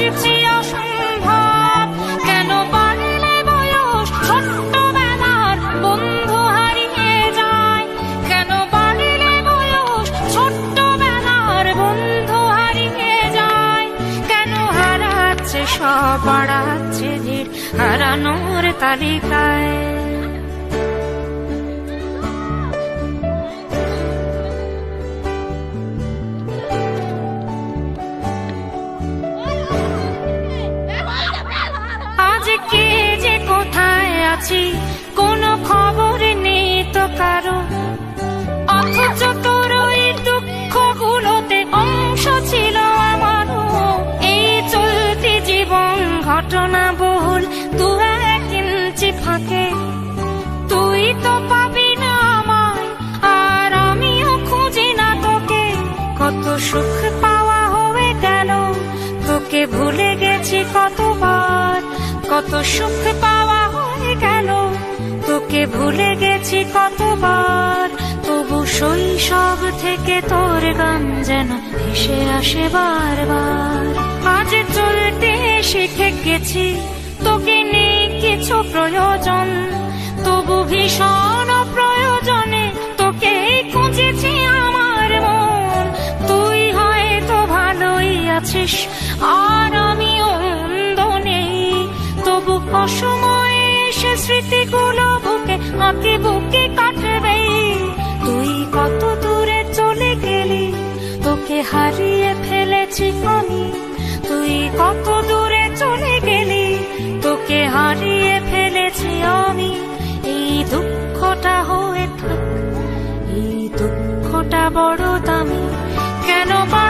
ভালোবাসছি অসম্ভব কেন বাড়লে বয়স? ছোট্টবেলার বন্ধু হারাচ্ছে সব বাড়াচ্ছে হারানোর তালিকায়। আছি, কোনো খবর নেই তো কারও। অথচ তোর ওই দুঃখগুলোতে অংশ ছিল আমারও। এই চলতি জীবন ঘটনা বহুল এক ইঞ্চি ফাঁকে। তুই তো পাবি না আমায়, আর আমিও খুঁজি না তোকে। কত সুখ পাওয়া হয়ে গেল, তোকে ভুলে গেছি কতবার। কত সুখ পাওয়া তোকে ভুলে গেছি কতবার। তবু শৈশব থেকে তোর গান যেন ভেসে আসে বারবার। আজ চলতে শিখে গেছি তোকে নেই কিছু প্রয়োজন। তবু ভীষণ প্রয়োজনে তোকে খুঁজেছি আমার মন। তুই হয়তো ভালোই আছিস, আর সে স্মৃতিগুলো বুকে আঁকে বুকে কাটবে। তুই কত দূরে চলে গেলি, তোকে হারিয়ে ফেলেছি আমি। তুই কত দূরে চলে গেলি, তোকে হারিয়ে ফেলেছি আমি। এই দুঃখটা হয়ে থাক, এই দুঃখটা বড় দামি। কেন বাড়লে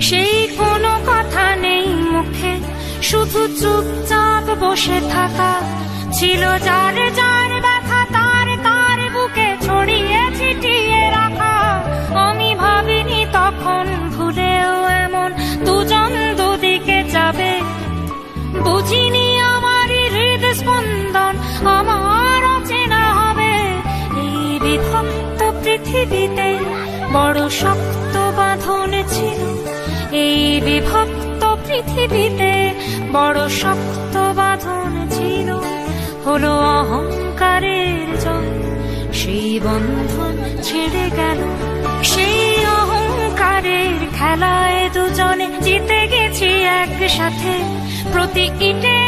সেই কোনো কথা নেই মুখে। শুধু চুপচাপ বসে থাকা ছিল যার যার বিভক্ত পৃথিবীতে বড় শক্ত বাঁধন ছিল, হলো অহংকারের জয় সেই বন্ধন ছেড়ে গেল, সেই অহংকারের খেলায় দুজনে জিতে গেছি একসাথে। প্রতি ইটের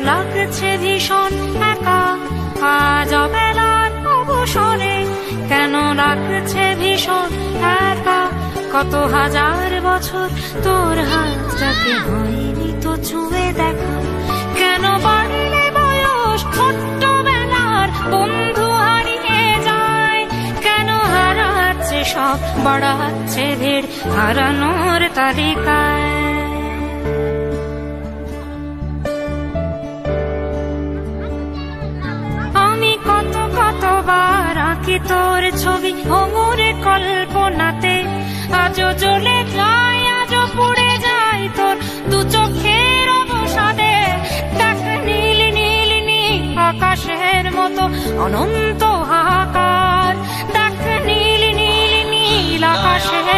লাগছে ভীষণ একা। আজ অবেলার অবসরে কেন লাগছে ভীষণ একা? কত হাজার বছর তোর হাতটাকে হয়নি তো ছুঁয়ে দেখা। কেন বাড়লে বয়স ছোট্টবেলার বন্ধু হারিয়ে যায়? কেন হারাচ্ছে সব, বাড়াচ্ছে ভিড় হারানোর তালিকায়? আঁকি তোর ছবি অমরে কল্পনাতে। আজও জ্বলে যায়, আজও পড়ে যায় তোর দু চোখের অবসাদে। দেখ নীল নীল নীল আকাশের মতো অনন্ত হাহাকার। দেখ নীল নীল নীল আকাশের